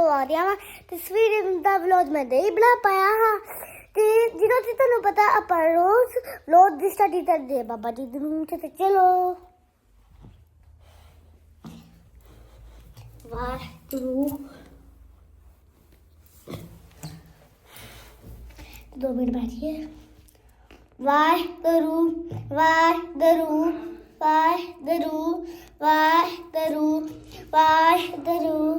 ਤੋਂ ਆ ਰਿਹਾ ਵਾ ਤਸਵੀਰ ਦਾ ਵਲੌਗ ਮੈਂ ਨਹੀਂ ਬਣਾ ਪਾਇਆ ਹਾਂ। ਤੇ ਜਿਹਦਾ ਤੇ ਤੁਹਾਨੂੰ ਪਤਾ, ਆਪਾਂ ਰੋਜ਼ ਲੋਡ ਦੀ ਸਟੱਡੀ ਕਰਦੇ ਬਾਬਾ ਜੀ ਦੇ ਰੂਮ ਤੇ ਚਲੋ। ਵਾਹ ਗੁਰੂ ਦੋ ਮਿੰਟ ਬੈਠੀਏ ਵਾਹ ਗੁਰੂ ਵਾਹ ਗੁਰੂ ਵਾਹ ਗੁਰੂ ਵਾਹ ਗੁਰੂ ਵਾਹ ਗੁਰੂ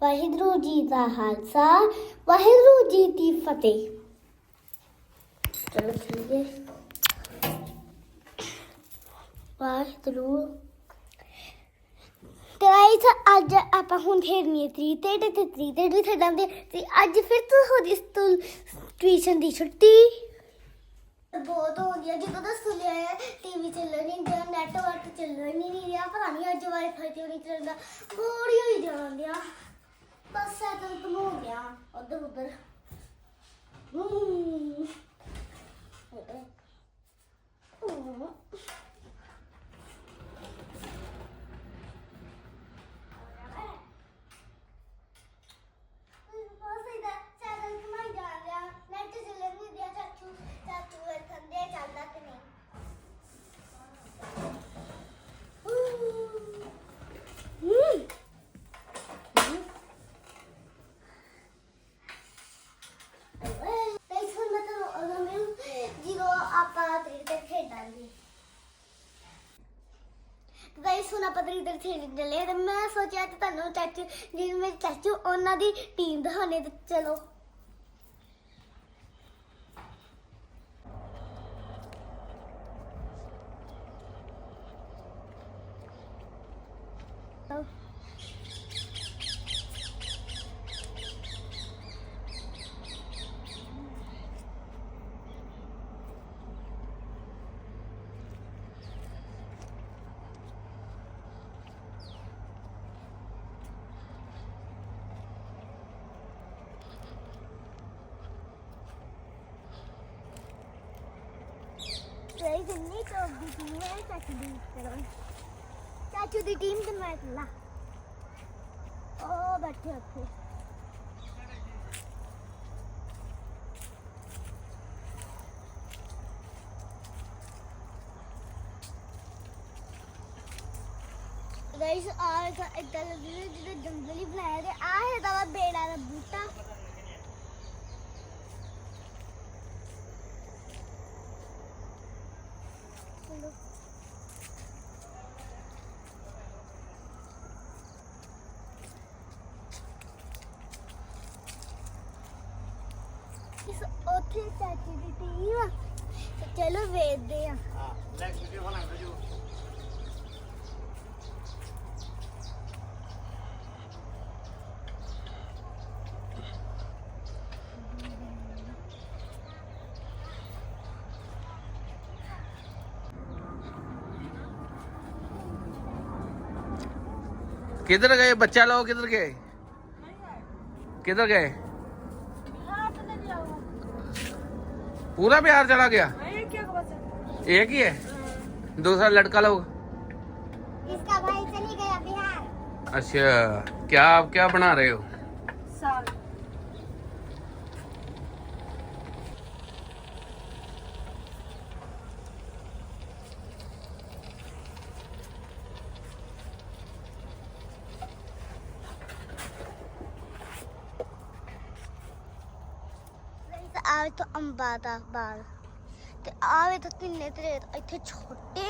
ਵਾਹਿਗੁਰੂ ਜੀ ਦਾ ਖਾਲਸਾ, ਵਾਹਿਗੁਰੂ ਜੀ ਦੀ ਫਤਿਹ। ਚਲੋ ਚਲੀਏ ਵਾਹਿਗੁਰੂ। ਤੇ ਗਾਇਸ ਅੱਜ ਆਪਾਂ ਹੁਣ ਖੇਡਣੀ ਹੈ ਤਰੀ ਤੇ ਤੇ ਤਰੀ ਤੇ ਵੀ ਖੇਡਾਂਗੇ ਤੇ ਅੱਜ ਫਿਰ ਤੋਂ ਹੋ ਰਹੀ ਸਕੂਲ ਟਿਊਸ਼ਨ ਦੀ ਛੁੱਟੀ। ਬਹੁਤ ਹੋ ਗਿਆ ਜਦੋਂ ਦਾ ਸੁਣਿਆ ਹੈ ਟੀਵੀ ਚੱਲਣ ਨਹੀਂ ਦਿਆ ਨੈਟਵਰਕ ਚੱਲਣ ਨਹੀਂ ਰਿਹਾ। ਪਤਾ ਨਹੀਂ ਅੱਜ ਵਾਈਫਾਈ ਤੇ ਨਹੀਂ ਚੱਲਦਾ। ਬੋਰ ਹੋਈ ਜਾਣ ਡਿਆ ਉਧਰ ਉਧਰ ਹੂੰ ਹੂੰ ਬਸ ਇਹਦਾ ਸਾਈਕਲ ਘੁਮਾਈ ਜਾ ਰਿਹਾ ਨੈਟ ਚੱਲਣ ਨਹੀਂ ਦਿਆ ਚਾਚੂ ਚਾਚੂ ਵੇਖਣ ਦੇ ਚੱਲਦਾ ਕਿ ਨਹੀਂ ਹੂੰ ਤੇ ਇਸ ਹੁਣ ਮੈਂ ਤੁਹਾਨੂੰ ਮਿਲ ਜਦੋਂ ਆਪਾਂ ਤੇਰੇ ਤੇ ਖੇਡਾਂਗੇ ਗਾਇਸ ਸੁਣਾ ਪਤਰੀ ਚੱਲੇ ਤੇ ਮੈਂ ਸੋਚਿਆ ਕਿ ਤੁਹਾਨੂੰ ਚਾਚੂ, ਜਿਵੇਂ ਮੇਰੇ ਚਾਚੂ ਉਹਨਾਂ ਦੀ ਟੀਮ ਦਿਖਾਣੇ ਤੇ ਚਲੋ। ਗਾਇਸ ਇੰਨੀ ਦੀ ਟੀਮ ਹੈ ਚਾਚੂ ਦੀ ਚਲੋ ਚਾਚੂ ਦੀ ਟੀਮ ਤੇ ਮੈਂ ਇਕੱਲਾ ਉਹ ਬੈਠੇ ਉੱਥੇ ਗਾਇਸ ਆ ਇਦਾਂ ਲੱਗਦਾ ਜਿਵੇਂ ਜੰਗਲ ਹੀ ਬਣਾਇਆ ਤੇ ਆ ਹੈ ਦਾ ਬੇੜਾ ਦਾ ਬੂਟਾ। ਉੱਥੇ ਚਾਚੀ ਦੀ ਟੀਮ ਆ ਤੇ ਚਲੋ ਵੇਖਦੇ ਆ किधर गए बच्चा लोग किधर गए किधर गए पूरा बिहार चला गया एक ही है दूसरा लड़का लोग इसका भाई चली गया बिहार अच्छा क्या आप क्या बना रहे हो ਤੇ ਆਵੇ ਤਾਂ ਅੰਬਾ ਦਾ ਬਾਗ ਤੇ ਆਵੇ ਤਾਂ ਕਿੰਨੇ ਤੇਰੇ ਇੱਥੇ ਛੋਟੇ,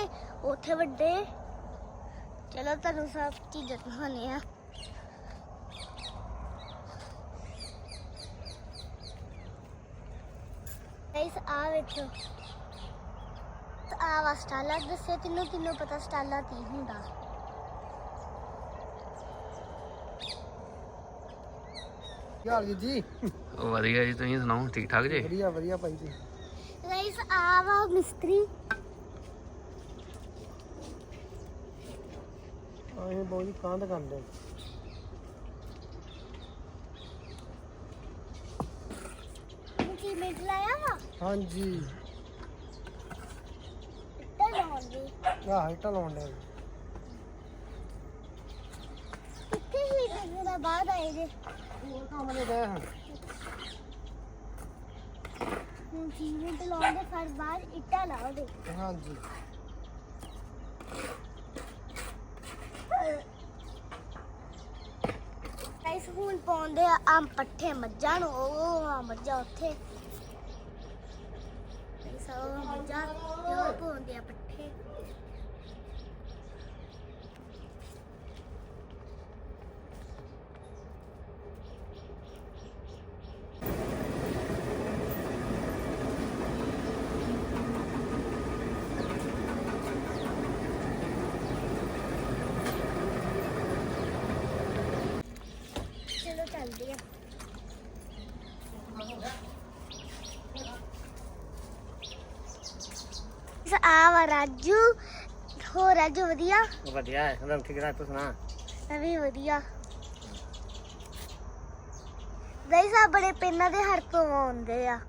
ਉੱਥੇ ਵੱਡੇ। ਚਲੋ ਤੁਹਾਨੂੰ ਸਭ ਚੀਜ਼ਾਂ ਦਿਖਾਉਂਦੇ ਆ ਗਾਇਸ ਆ ਵੇਖੋ ਆ ਵਾ ਸਟਾਲਾ ਦੱਸੇ ਤੈਨੂੰ ਤੈਨੂੰ ਪਤਾ ਸਟਾਲਾ ਕੀ ਹੁੰਦਾ। ਕੀ ਜੀ? ਵਧੀਆ ਜੀ ਤੁਸੀਂ ਸੁਣਾਓ ਠੀਕ ਠਾਕ ਜੀ? ਵਧੀਆ ਵਧੀਆ ਭਾਈ ਜੀ। ਗਾਇਸ ਆ ਵਾ ਮਿਸਤਰੀ। ਆਏ ਬਹੁਤ ਜੀ ਕੰਧ ਕਰਦੇ। ਕੀ ਮਿੰਟ ਲਾਇਆ ਵਾ? ਹਾਂਜੀ। ਇੱਟਾਂ ਲਾਉਣ ਦੀ। ਆਹ ਇੱਟਾਂ ਲਾਉਣ ਦੇ। ਕਿੱਥੇ ਹੀ ਦਾ ਬਾਅਦ ਆਏ ਜੇ। ਉਹ ਕੰਮ ਨਹੀਂ ਗਏ ਹਨ ਹੁਣ ਸੀਮੈਂਟ ਲਾਉਣ ਦੇ ਫਿਰ ਬਾਅਦ ਇੱਟਾਂ ਲਾਓ ਦੇ। ਹਾਂਜੀ। ਗਾਇਸ ਹੁਣ ਪਾਉਂਦੇ ਆ ਆਮ ਪੱਠੇ ਮੱਝਾਂ ਨੂੰ ਉਹ ਆ ਮੱਝਾਂ ਉੱਥੇ। ਗਾਇਸ ਉਹ ਮੱਝਾਂ ਤੇ ਉਹ ਪਾਉਂਦੇ ਆ ਪੱਠੇ ਚਲੋ ਚੱਲਦੇ ਆ ਇਸ ਆ ਵਾ ਰਾਜੂ ਹੋ ਰਾਜੂ ਵਧੀਆ ਵਧੀਆ ਹੈ ਹਮ ਠੀਕ ਹੈ ਤੂੰ ਸੁਣਾ ਮੈਂ ਵੀ ਵਧੀਆ ਗਾਇਸ ਆ ਬੜੇ ਪੈਨਾਂ ਦੇ ਹਰ ਤੋਂ ਆਉਂਦੇ ਆ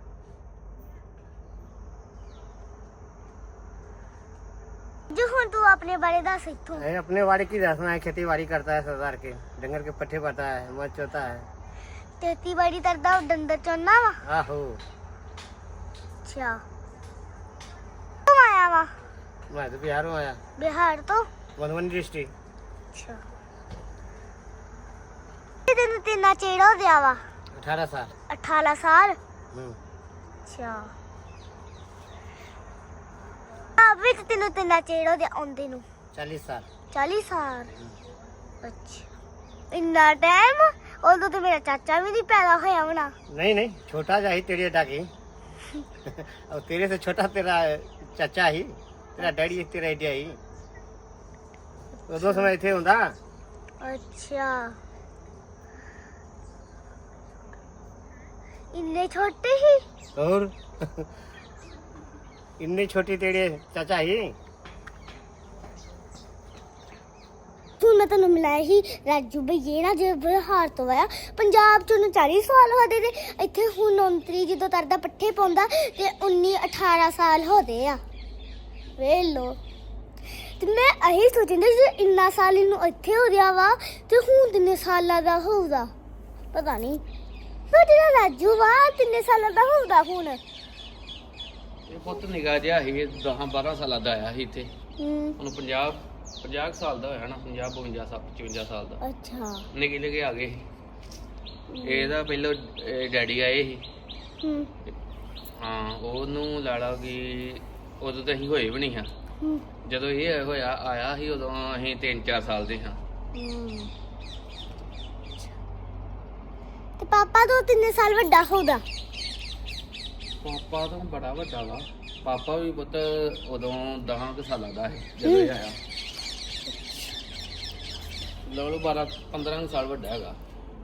ਜੋ ਹੁਣ ਤੂੰ ਆਪਣੇ ਬਾਰੇ ਦੱਸ ਇੱਥੋਂ ये अपने बाड़ी की रसना है खेती बाड़ी करता है सरदार के डंगर के पट्टे पड़ता है मच होता है ਖੇਤੀਬਾੜੀ ਕਰਦਾ ਉਹ ਡੰਦਰ ਚੋਨਾ ਵਾ आहो ਅੱਛਾ ਤੂੰ ਆਇਆ ਵਾ मैं तो बिहार में आया ਬਿਹਾਰ ਤੋਂ मधुबनी डिस्ट्रिक्ट ਅੱਛਾ ਇਹ ਤੈਨੂੰ ਤਿੰਨਾ ਚੇੜਾ ਹੋ ਗਿਆ ਵਾ अठारह साल 18 ਸਾਲ हम्म ਅੱਛਾ ਆ ਵੀ ਤੇ ਤੈਨੂੰ ਤਿੰਨਾ ਚੇੜਾ ਹੋ ਗਿਆ ਆਉਂਦੇ ਨੂੰ चालीस साल 40 ਸਾਲ ਅੱਛਾ ਇੰਨਾ ਟਾਈਮ ਉਦੋਂ ਤੇ ਮੇਰਾ ਚਾਚਾ ਵੀ ਨਹੀਂ ਪੈਦਾ ਹੋਇਆ ਹੋਣਾ नहीं नहीं छोटा जा ही तेरी डाकी और तेरे से छोटा तेरा ਚਾਚਾ ਹੀ ਤੇਰਾ ਡੈਡੀ ਇੱਥੇ ਰਹਿੰਦਾ ਹੀ ਉਦੋਂ ਸਮਾਂ ਇੱਥੇ ਹੁੰਦਾ? ਅੱਛਾ। ਇੰਨੇ ਛੋਟੇ ਹੀ ਹੋਰ? ਇੰਨੇ ਛੋਟੇ ਤੇਰੇ ਚਾਚਾ ਹੀ ਮੈਂ ਤੈਨੂੰ ਮਿਲਾਇਆ ਸੀ ਰਾਜੂ ਭਈਏ ਨਾ ਜੇ ਬਿਹਾਰ ਤੋਂ ਆਇਆ ਪੰਜਾਬ ਚ ਉਹਨੂੰ 40 ਸਾਲ ਹੋ ਗਏ ਤੇ ਇੱਥੇ ਹੁਣ 29 ਜਦੋਂ ਤਰਦਾ ਪੱਠੇ ਪਾਉਂਦਾ ਤੇ 19 18 ਸਾਲ ਹੋਦੇ ਆ। ਵੇਖ ਲੋ ਤੇ ਮੈਂ ਇਹੀ ਸੋਚਿੰਦਾ ਜੇ ਇੰਨਾ ਸਾਲ ਇਹਨੂੰ ਇੱਥੇ ਹੋ ਰਿਹਾ ਵਾ ਤੇ ਹੁਣ ਕਿੰਨੇ ਸਾਲਾਂ ਦਾ ਹੋਊਗਾ? ਪਤਾ ਨਹੀਂ। ਪਰ ਜਿਹੜਾ ਰਾਜੂ ਵਾ ਕਿੰਨੇ ਸਾਲਾਂ ਦਾ ਹੋਊਗਾ ਹੁਣ? ਇਹ ਪੁੱਤ ਨਿਗਾਹ ਜਿਹਾ ਸੀ 10 12 ਸਾਲਾਂ ਦਾ ਆਇਆ ਸੀ ਇੱਥੇ। ਹੂੰ। ਹੁਣ 50 50 ਸਾਲ ਦਾ ਹੋਇਆ ਨਾ 50 52 ਸਾਲ 55 ਸਾਲ ਦਾ। ਅੱਛਾ। ਨਿੱਕੇ ਨਿੱਕੇ ਆ ਗਏ ਸੀ। ਇਹਦਾ ਪਹਿਲਾਂ ਇਹ ਡੈਡੀ ਆਏ ਸੀ। ਹੂੰ। ਹਾਂ ਉਹਨੂੰ ਲਾਲਾ ਕੀ ਉਦੋਂ ਤਾਂ ਅਸੀਂ ਹੋਏ ਵੀ ਨਹੀਂ ਹਾਂ। ਹੂੰ। ਜਦੋਂ ਇਹ ਹੋਇਆ ਆਇਆ ਸੀ ਉਦੋਂ ਅਸੀਂ 3-4 ਸਾਲ ਦੇ ਹਾਂ। ਹਮ। ਤੇ ਪਾਪਾ ਤੋਂ ਤਿੰਨ ਸਾਲ ਵੱਡਾ ਹੋਊਗਾ? ਪਾਪਾ ਤਾਂ ਬੜਾ ਵੱਡਾ ਵਾ। ਪਾਪਾ ਵੀ ਪੁੱਤ ਉਦੋਂ 10 ਕੁ ਸਾਲਾਂ ਦਾ ਸੀ ਜਦੋਂ ਇਹ ਆਇਆ। ਲਓ 12 15 ਸਾਲ ਵੱਡਾ ਹੈਗਾ।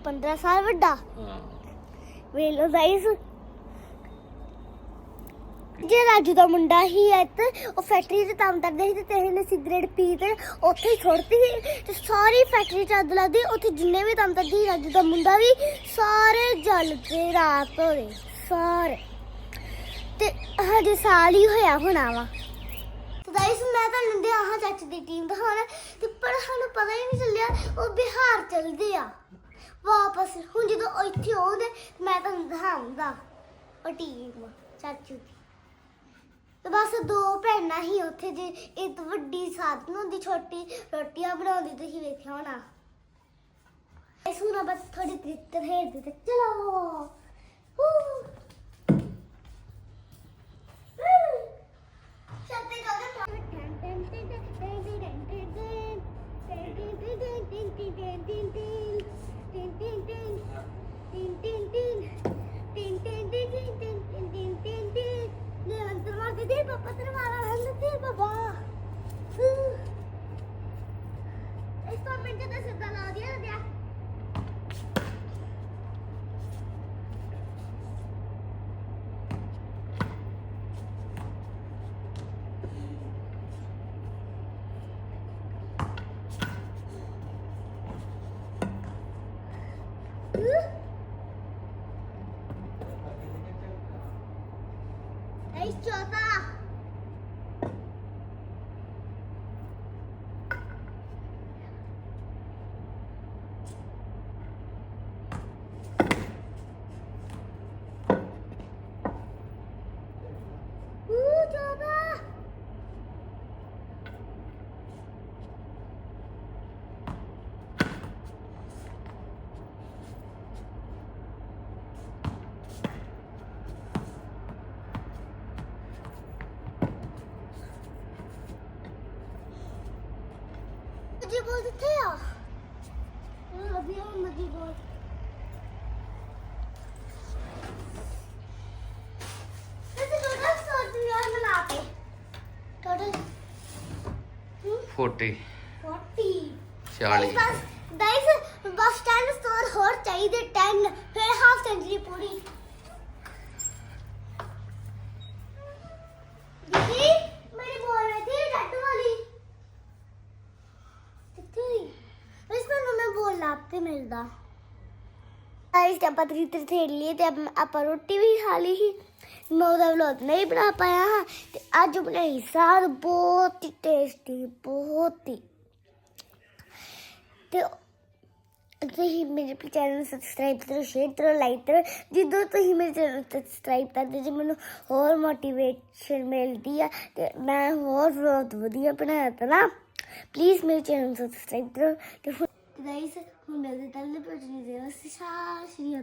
15 ਸਾਲ ਵੱਡਾ? ਹਾਂ। ਵੇਖ ਲਓ ਗਾਇਸ ਜੇ ਰਾਜੂ ਦਾ ਮੁੰਡਾ ਹੀ ਹੈ ਤੇ ਉਹ ਫੈਕਟਰੀ 'ਚ ਕੰਮ ਕਰਦਾ ਸੀ ਤੇ ਤੇਰੇ ਨੇ ਸਿਗਰਟ ਪੀ ਤੇ ਉੱਥੇ ਹੀ ਛੋੜਤੀ ਸੀ ਤੇ ਸਾਰੀ ਫੈਕਟਰੀ 'ਚ ਅੱਗ ਲੱਗਦੀ ਉੱਥੇ ਜਿੰਨੇ ਵੀ ਕੰਮ ਕਰਦੇ ਸੀ ਰਾਜੂ ਦਾ ਮੁੰਡਾ ਵੀ ਸਾਰੇ ਜਲ ਕੇ ਰਾਤ ਹੋ ਗਏ ਸਾਰੇ। ਤੇ ਹਜੇ ਸਾਲ ਹੀ ਹੋਇਆ ਹੋਣਾ ਵਾ। ਗਾਇਸ, ਮੈਂ ਤਾਂ ਲੰਦੇ ਆਹਾਂ ਦੀ ਟੀਮ ਦਿਖਾਉਣਾ। ਤੇ ਪਰ ਸਾਨੂੰ ਪਤਾ ਹੀ ਨਹੀਂ ਚੱਲਿਆ, ਉਹ ਬਿਹਾਰ ਚਲਦੇ ਆ। ਵਾਪਸ, ਹੁਣ ਜਦੋਂ ਉਹ ਇੱਥੇ ਆਉਂਦੇ, ਮੈਂ ਤੁਹਾਨੂੰ ਦਿਖਾਉਂਗਾ ਉਹ ਟੀਮ ਚਾਚੂ ਦੀ। ਤੇ ਬਸ ਦੋ ਭੈਣਾਂ ਹੀ ਉੱਥੇ ਜੇ, ਇੱਕ ਵੱਡੀ ਸਾਧਨ ਹੁੰਦੀ, ਛੋਟੀ ਰੋਟੀਆਂ ਬਣਾਉਂਦੀ, ਤੁਸੀਂ ਵੇਖਿਆ ਹੋਣਾ। ਇਸ ਨੂੰ ਬਸ ਥੋੜੀ ਤਰੀਕੇ ਖੇਡ ਤੇ ਚਲੋ। tin tin tin tin tin tin tin tin tin tin tin 嗯？Look at the tail. Oh, the old monkey boy. Forty. Forty. Charlie. Guys, bus stand store, horse, the ten, half century, ਗਾਇਸ ਆਪਾਂ ਤਰੀਤੇ ਖੇਡ ਲਈ ਤੇ ਆਪ- ਆਪਾਂ ਰੋਟੀ ਵੀ ਖਾ ਲਈ ਸੀ। ਮੈਂ ਉਹਦਾ ਵਲੋਗ ਨਹੀਂ ਬਣਾ ਪਾਇਆ ਹਾਂ ਤੇ ਅੱਜ ਬਣਾਈ ਸਾਰ ਬਹੁਤ ਹੀ ਟੇਸਟੀ ਬਹੁਤ ਹੀ। ਤੇ ਤੁਸੀਂ ਮੇਰੇ ਚੈਨਲ ਨੂੰ ਸਬਸਕ੍ਰਾਈਬ ਕਰੋ ਸ਼ੇਅਰ ਕਰੋ ਲਾਈਕ ਕਰੋ। ਜਦੋਂ ਤੁਸੀਂ ਮੇਰੇ ਚੈਨਲ ਨੂੰ ਸਬਸਕ੍ਰਾਈਬ ਕਰਦੇ ਜੇ, ਮੈਨੂੰ ਹੋਰ ਮੋਟੀਵੇਸ਼ਨ ਮਿਲਦੀ ਆ ਤੇ ਮੈਂ ਹੋਰ ਬਹੁਤ ਵਧੀਆ ਬਣਾਇਆ ਤਾਂ ਨਾ ਪਲੀਜ਼ ਮੇਰੇ ਚੈਨਲ ਨੂੰ ਸਬਸਕ੍ਰਾਈਬ ਕਰੋ ਤੇ ਗਾਇਸ ਹੁਣ ਮੇਰੇ ਤੱਲੇ ਪਹੁੰਚਣੀ ਦੇ ਵਾਸਤੇ ਸ਼ਾਸ਼ਰੀਆ